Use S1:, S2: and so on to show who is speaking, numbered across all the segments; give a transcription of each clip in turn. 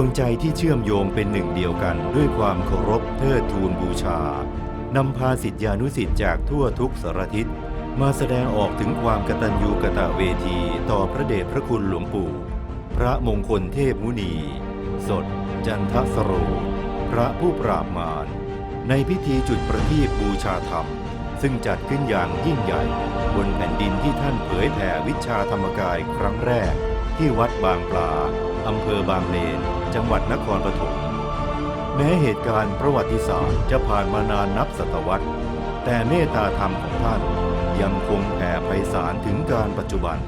S1: วงใจที่เชื่อมโยงเป็นหนึ่งเดียวกันด้วยความเคารพเทิดทูนบูชานำพาสิทธิานุสิทธิ์จากทั่วทุกสารทิศมาแสดงออกถึงความกตัญญูกะตะเวทีต่อพระเดชพระคุณหลวงปู่ พระมงคลเทพมุนี สด จันทสโร พระผู้ปราบมาร ในพิธีจุดประทีปบูชาธรรม ซึ่งจัดขึ้นอย่างยิ่งใหญ่ บนแผ่นดินที่ท่านเผยแผ่วิชาธรรมกายครั้งแรก ที่วัดบางปลา อำเภอบางเลน จังหวัดนครปฐม แม้เหตุการณ์ประวัติศาสตร์จะผ่านมานานนับศตวรรษ แต่เมตตาธรรมของท่านยังคงแผ่ไพศาลถึงการปัจจุบัน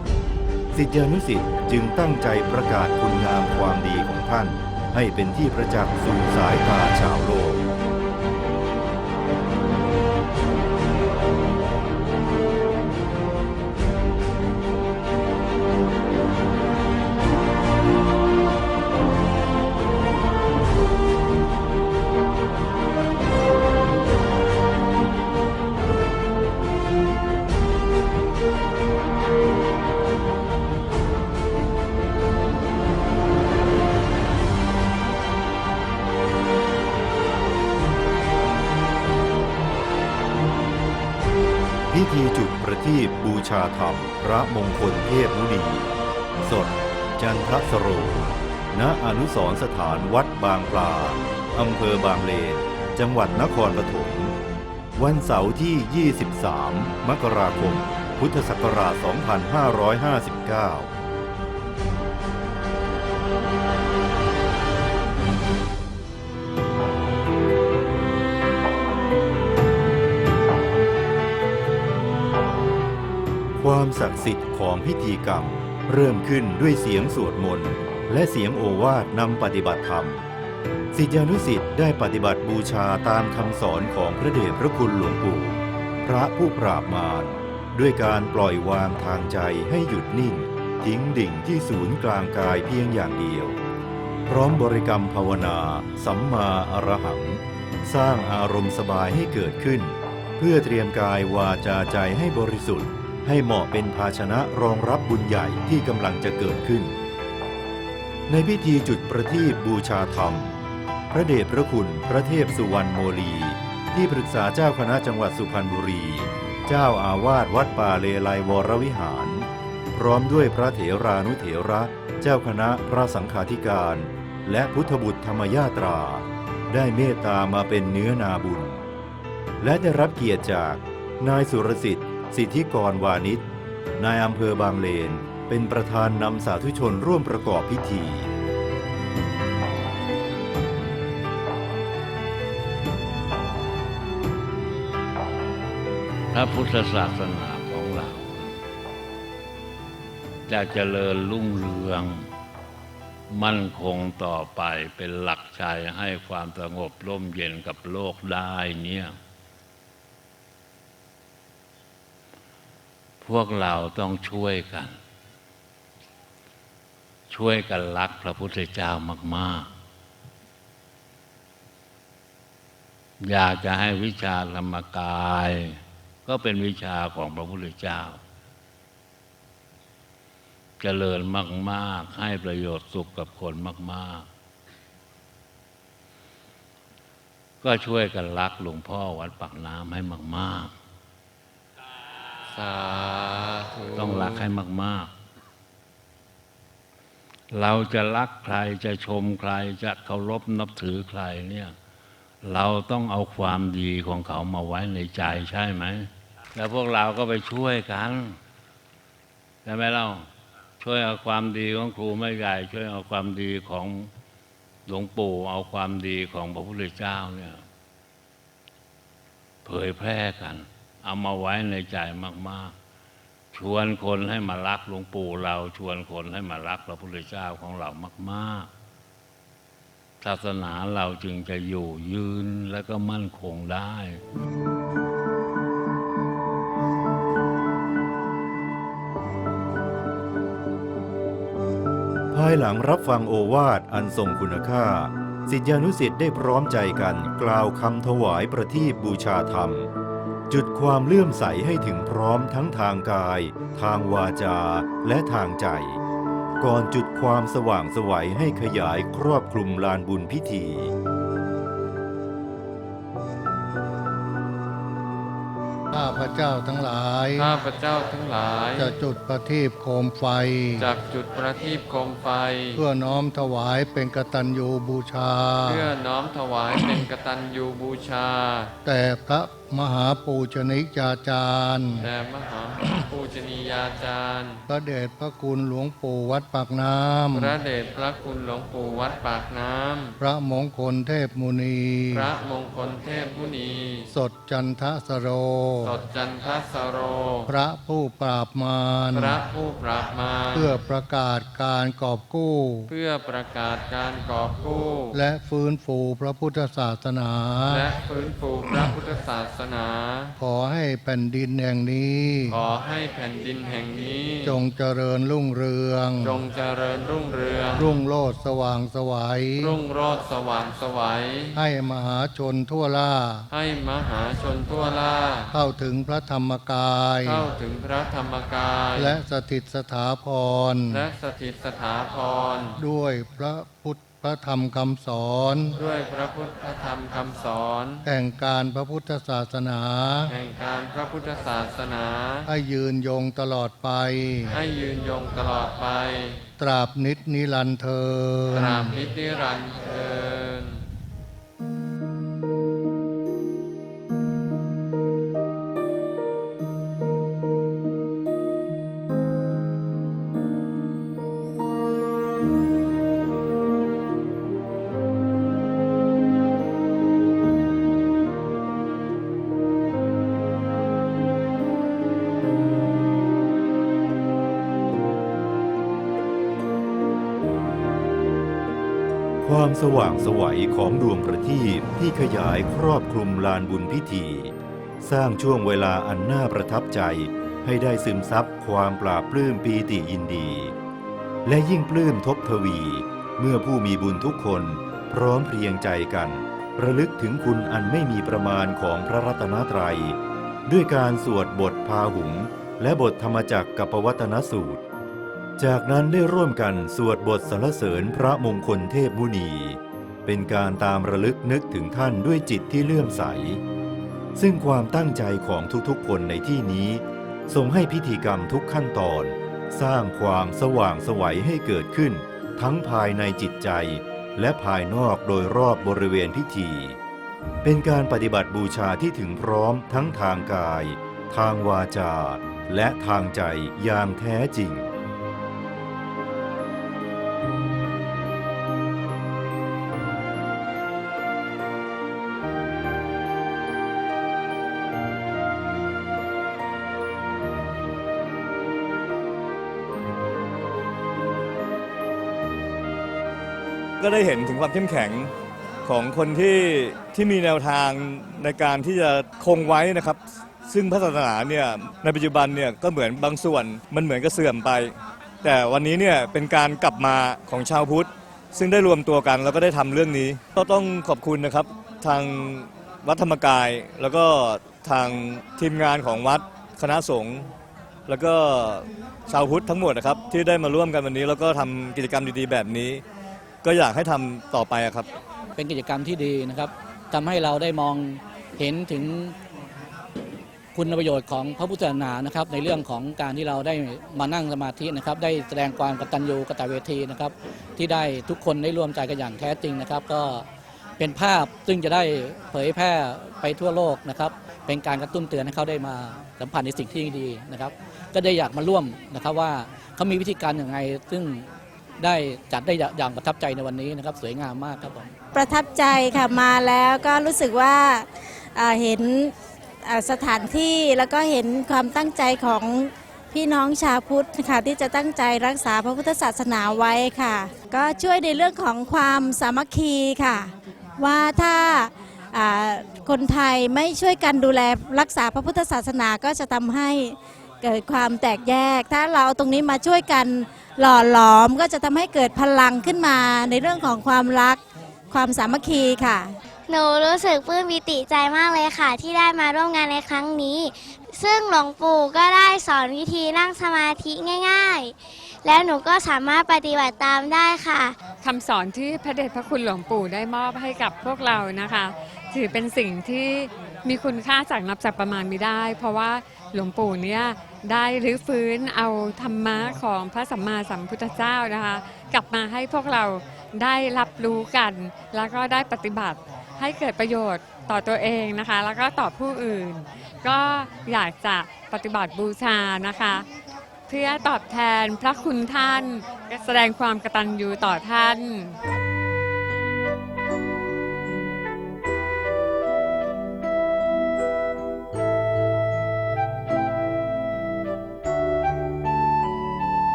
S1: สิทธิานุสิทธิ์จึงตั้งใจประกาศคุณงามความดีของท่าน ให้เป็นที่ประจักษ์สู่สายตาชาวโลก พิธีจุดประทีปบูชาธรรม พระมงคลเทพมุนี สด จันทสโรณอนุสรสถานวัดบางปลา อำเภอบางเลน จังหวัดนครปฐม วันเสาร์ที่ 23 มกราคม พุทธศักราช 2559 ศักดิ์สิทธิ์ของพิธีกรรม เริ่มขึ้นด้วยเสียงสวดมนต์และเสียงโอวาทนำปฏิบัติธรรมสิทธิานุสิทธิ์ได้ปฏิบัติบูชาตามคำสอนของพระเดชพระคุณหลวงปู่ พระผู้ปราบมารด้วยการปล่อยวางทางใจให้หยุดนิ่ง ทิ้งดิ่งที่ศูนย์กลางกายเพียงอย่างเดียว พร้อมบริกรรมภาวนา สัมมาอรหัง สร้างอารมณ์สบายให้เกิดขึ้น เพื่อเตรียมกายวาจาใจให้บริสุทธิ์ ให้เหมาะเป็นภาชนะรองรับบุญใหญ่ที่กำลังจะเกิดขึ้น ในพิธีจุดประทีปบูชาธรรม พระเดชพระคุณพระเทพสุวรรณโมลี ที่ปรึกษาเจ้าคณะจังหวัดสุพรรณบุรี เจ้าอาวาสวัดป่าเลไลวรวิหาร พร้อมด้วยพระเถรานุเถระ เจ้าคณะพระสังฆาธิการ และพุทธบุตรธรรมยาตรา ได้เมตตามาเป็นเนื้อนาบุญ และได้รับเกียรติจากนายสุรสิทธิ์ สิทธิกรวานิชนายอำเภอบางเลน เป็นประธานนำสาธุชนร่วมประกอบพิธี
S2: พระพุทธศาสนาของเรา จะเจริญรุ่งเรือง มั่นคงต่อไปเป็นหลักชัยให้ความสงบร่มเย็นกับโลกได้เนี่ย พวกเราต้องช่วยกัน ช่วยกันรักพระพุทธเจ้ามากๆ อยากจะให้วิชาธรรมกาย ก็เป็นวิชาของพระพุทธเจ้าเจริญมาก ๆ ให้ประโยชน์สุขกับคนมาก ๆ ก็ช่วยกันรักหลวงพ่อวัดปากน้ำให้มาก ๆ
S3: สาธุ
S2: ต้องรักให้มาก ๆ เราจะรักใครจะชมใครจะเคารพนับถือใครเนี่ย เราต้องเอาความดีของเขามาไว้ในใจใช่ไหม แล้วพวกเราก็ไปช่วยกันใช่ไหมเล่าช่วยเอาความดีของครูไม่ใหญ่ช่วยเอาความดีของหลวงปู่เอาความดีของพระพุทธเจ้าเนี่ย เผยแพร่กัน เอามาไว้ในใจมากๆ ชวนคนให้มารักหลวงปู่เรา ชวนคนให้มารักพระพุทธเจ้าของเรามากๆ ศาสนาเราจึงจะอยู่ยืนและก็มั่นคงได้
S1: ภายหลังรับฟังโอวาทอันทรงคุณค่า สิทธิานุสิทธิ์ได้พร้อมใจกันกล่าวคำถวายประทีปบูชาธรรม จุดความเลื่อมใสให้ถึงพร้อมทั้งทางกาย ทางวาจา และทางใจขก่อนจุดความสว่างไสวัยให้ขยายครอบคลุมลานบุญพิธี
S4: ข้าพเจ้าทั้งหลาย
S3: ข้าพเจ้าทั้งหลาย
S4: จะจุดประทีปโคมไฟ
S3: จากจุดประทีปโคมไฟ
S4: เพื่อน้อมถวายเป็นกตัญญูบูชา
S3: เพื่อน้อมถวายเป็นกตัญญูบูชา
S4: แต่พระ มหาปูชนิยาจารย์
S3: แด่มหาปูชนียาจารย์
S4: พระเดชพระคุณหลวงปู่วัดปากน้
S3: พระเดชพระคุณหลวงปู่วัดปากน้ำ
S4: พระมงคลเทพมุนีำ
S3: พระมงคลเทพมุนี
S4: สดจันทสโร
S3: สดจันทสโร
S4: พระผู้ปราบมาร
S3: พระผู้ปราบมาร
S4: เพื่อประกาศการกอบกู้
S3: เพื่อประกาศการกอบกู้
S4: และฟื้นฟูพระพุทธศาสนา
S3: และฟื้นฟูพระพุทธศาสนา
S4: ขอให้แผ่นดินแห่งนี้
S3: ขอให้แผ่นดินแห่งนี้
S4: จงเจริญรุ่งเรือง
S3: จงเจริญรุ่งเรือง
S4: รุ่งโลดสว่างไสวัย
S3: รุ่งโรจน์สว่างไสวัย
S4: ให้มหาชนทั่วล่า
S3: ให้มหาชนทั่วล่า
S4: เข้าถึงพระธรรมกาย
S3: เข้าถึงพระธรรมกาย
S4: และสถิตสถาพร
S3: และสถิตสถาพร
S4: ด้วยพระพุทธ พระธรรมคำสอน
S3: ด้วยพระพุทธธรรมคำสอน
S4: แห่งการพระพุทธศาสนา
S3: แห่งการพระพุทธศาสนา
S4: ให้ยืนยงตลอดไป
S3: ให้ยืนยงตลอดไป
S4: ตราบนิดนิรันดร์เธอ
S3: ต
S4: ญ
S3: ราบนิจนิรันดร์เทิน
S1: ความสว่างสวัยของดวงประทีปที่ขยายครอบคลุมลานบุญพิธี สร้างช่วงเวลาอันน่าประทับใจให้ได้ซึมซับความปราบปลื้มปีติยินดี และยิ่งปลื้มทบทวี เมื่อผู้มีบุญทุกคนพร้อมเพรียงใจกัน ระลึกถึงคุณอันไม่มีประมาณของพระรัตนตรัย ด้วยการสวดบทพาหุง และบทธรรมจักรกับปวัตนสูตร จากนั้นได้ร่วมกันสวดบทสรรเสริญพระมงคลเทพมุนี เป็นการตามระลึกนึกถึงท่านด้วยจิตที่เลื่อมใส ซึ่งความตั้งใจของทุกๆคนในที่นี้ส่งให้พิธีกรรมทุกขั้นตอน สร้างความสว่างสวัยให้เกิดขึ้น ทั้งภายในจิตใจ และภายนอกโดยรอบบริเวณพิธี เป็นการปฏิบัติบูชาที่ถึงพร้อมทั้งทางกาย ทางวาจา และทางใจอย่างแท้จริง
S5: ก็ได้เห็นถึงความเข้มแข็งของคนที่ที่มีแนวทางในการที่จะคงไว้นะครับ ซึ่งพระศาสนาเนี่ยในปัจจุบันเนี่ยก็เหมือนบางส่วนมันเหมือนกับเสื่อมไป แต่วันนี้เนี่ยเป็นการกลับมาของชาวพุทธ ซึ่งได้รวมตัวกันแล้วก็ได้ทำเรื่องนี้ ก็ต้องขอบคุณนะครับทางวัดธรรมกาย แล้วก็ทางทีมงานของวัดคณะสงฆ์แล้วก็ชาวพุทธทั้งหมดนะครับที่ได้มาร่วมกันวันนี้แล้วก็ทำกิจกรรมดีๆแบบนี้ ก็อยากให้ทำต่อไปอะครับ
S6: เป็นกิจกรรมที่ดีนะครับทำให้เราได้มองเห็นถึงคุณประโยชน์ของพระพุทธศาสนานะครับ ในเรื่องของการที่เราได้มานั่งสมาธินะครับ ได้แสดงความกตัญญูกตเวทีนะครับ ที่ได้ทุกคนได้ร่วมใจกันอย่างแท้จริงนะครับ ก็เป็นภาพซึ่งจะได้เผยแพร่ไปทั่วโลกนะครับ เป็นการกระตุ้นเตือนให้เขาได้มาสัมผัสในสิ่งที่ดีนะครับ ก็ได้อยากมาร่วมนะครับว่าเขามีวิธีการอย่างไรซึ่ง ได้จัดได้อย่างประทับใจในวันนี้นะครับ สวยงามมากครับผม
S7: ประทับใจค่ะมาแล้วก็รู้สึกว่าเห็นสถานที่แล้วก็เห็นความตั้งใจของพี่น้องชาวพุทธค่ะที่จะตั้งใจรักษาพระพุทธศาสนาไว้ค่ะ ก็ช่วยในเรื่องของความสามัคคีค่ะ ว่าถ้าอ่าคนไทยไม่ช่วยกันดูแลรักษาพระพุทธศาสนาก็จะทำให้ เกิดความแตกแยก ถ้าเราเอาตรงนี้มาช่วยกันหล่อหลอมก็จะทำให้เกิดพลังขึ้นมาในเรื่องของความรักความสามัคคีค่ะ
S8: หนูรู้สึกปลื้มปิติใจมากเลยค่ะ ที่ได้มาร่วมงานในครั้งนี้ ซึ่งหลวงปู่ก็ได้สอนวิธีนั่งสมาธิง่ายแล้วหนูก็สามารถปฏิบัติตามได้ค่ะ
S9: คำสอนที่พระเดชพระคุณหลวงปู่ได้มอบให้กับพวกเรานะคะ ถือเป็นสิ่งที่มีคุณค่าจากนับจากประมาณไม่ได้ เพราะว่าหลวงปู่เนี่ย ได้รื้อฟื้นเอาธรรมะของพระสัมมาสัมพุทธเจ้านะคะ กลับมาให้พวกเราได้รับรู้กัน แล้วก็ได้ปฏิบัติให้เกิดประโยชน์ต่อตัวเองนะคะ แล้วก็ต่อผู้อื่น ก็อยากจะปฏิบัติบูชานะคะ เพื่อตอบแทนพระคุณท่านแสดงความกตัญญูต่อท่าน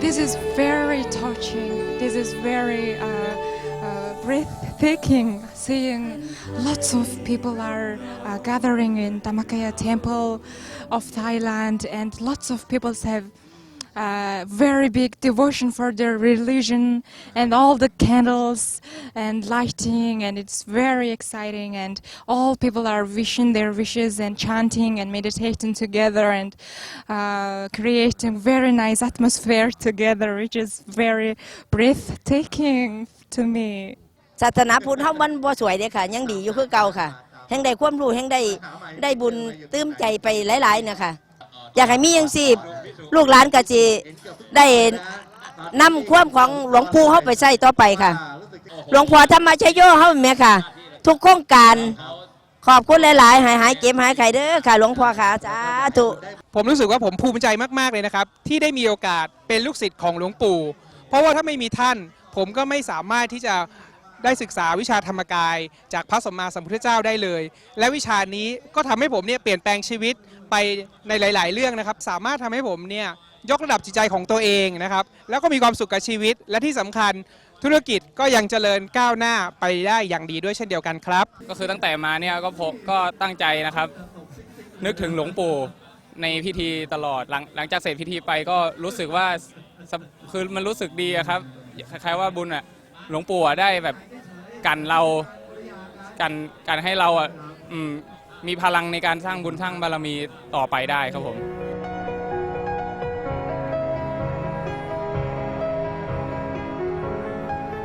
S10: This is very touching. This is very uh, uh, breathtaking. Seeing lots of people are uh, gathering in Tamakaya Temple of Thailand, and lots of people have uh, very big devotion for their religion and all the candles and lighting and it's very exciting and all people are wishing their wishes and chanting and meditating together and uh, creating very nice atmosphere together which is very breathtaking to me
S11: ศาสนาพุทธเฮามันบ่สวยเด้อค่ะ ยังดีอยู่คือเก่าค่ะแห่งได้ความรู้แห่งได้ได้บุญตื้มใจไปหลายๆนะคะ อยากให้มีจังซี่ลูกหลานก็สิได้นำความของหลวงปู่เฮาไปใช้ต่อไปค่ะ หลวงพ่อธรรมชโยเฮาแม่ค่ะ ทุกโครงการขอบคุณหลายๆ หายหายเก็บหายไข่เด้อค่ะ หลวงพ่อค่ะสาธุ
S12: ผมรู้สึกว่าผมภูมิใจมาก ๆ เลยนะครับ ที่ได้มีโอกาสเป็นลูกศิษย์ของหลวงปู่ เพราะว่าถ้าไม่มีท่าน ผมก็ไม่สามารถที่จะได้ศึกษาวิชาธรรมกาย จากพระสมมาสัมพุทธเจ้าได้เลย และวิชานี้ก็ทำให้ผมเนี่ยเปลี่ยนแปลงชีวิต ไปในหลาย ๆ เรื่องนะครับ สามารถทำให้ผมเนี่ยยกระดับจิตใจของตัวเองนะครับ แล้วก็มีความสุขกับชีวิต และที่สำคัญธุรกิจก็ยังเจริญก้าวหน้าไปได้อย่างดีด้วยเช่นเดียวกันครับ
S13: ก็คือตั้งแต่มาเนี่ยก็ผมก็ตั้งใจนะครับ นึกถึงหลวงปู่ในพิธีตลอดหลังหลังจากเสร็จพิธีไปก็รู้สึกว่าคือมันรู้สึกดีครับคล้ายๆว่าบุญอะหลวงปู่ได้แบบกันเรากันกันให้เราอะ มีพลังในการสร้างบุญสร้างบารมีต่อไปได้ครับผม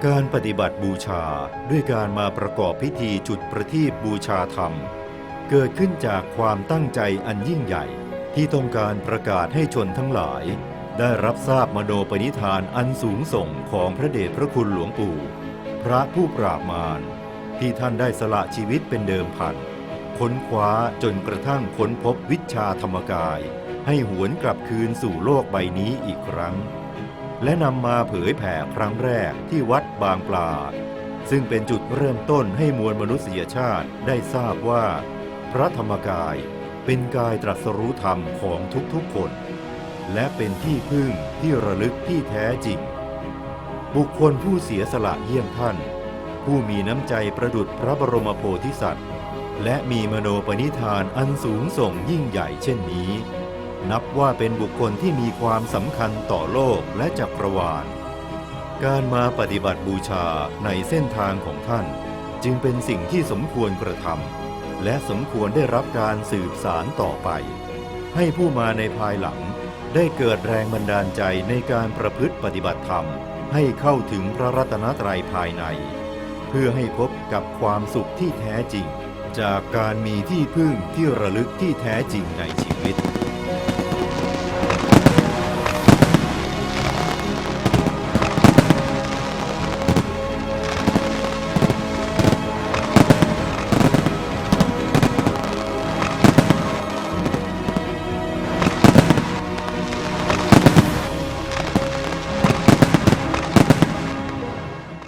S1: การปฏิบัติบูชาด้วยการมาประกอบพิธีจุดประทีปบูชาธรรม เกิดขึ้นจากความตั้งใจอันยิ่งใหญ่ ที่ต้องการประกาศให้ชนทั้งหลาย ได้รับทราบมโนปณิธานอันสูงส่งของพระเดชพระคุณหลวงปู่ พระผู้ปราบมารที่ท่านได้สละชีวิตเป็นเดิมพัน ค้นคว้าจนกระทั่งค้นพบวิชาธรรมกาย ให้หวนกลับคืนสู่โลกใบนี้อีกครั้ง และนำมาเผยแผ่ครั้งแรกที่วัดบางปลา ซึ่งเป็นจุดเริ่มต้นให้มวลมนุษยชาติได้ทราบว่า พระธรรมกายเป็นกายตรัสรู้ธรรมของทุกๆคน และเป็นที่พึ่งที่ระลึกที่แท้จริง บุคคลผู้เสียสละเยี่ยมท่าน ผู้มีน้ำใจประดุจพระบรมโพธิสัตว์ และมีมโนปณิธานอันสูงส่งยิ่งใหญ่เช่นนี้ นับว่าเป็นบุคคลที่มีความสำคัญต่อโลกและจักรวาล การมาปฏิบัติบูชาในเส้นทางของท่าน จึงเป็นสิ่งที่สมควรกระทำและสมควรได้รับการสืบสารต่อไป ให้ผู้มาในภายหลังได้เกิดแรงบันดาลใจในการประพฤติปฏิบัติธรรม ให้เข้าถึงพระรัตนตรัยภายใน เพื่อให้พบกับความสุขที่แท้จริง จากการมีที่พึ่งที่ระลึกที่แท้จริงในชีวิต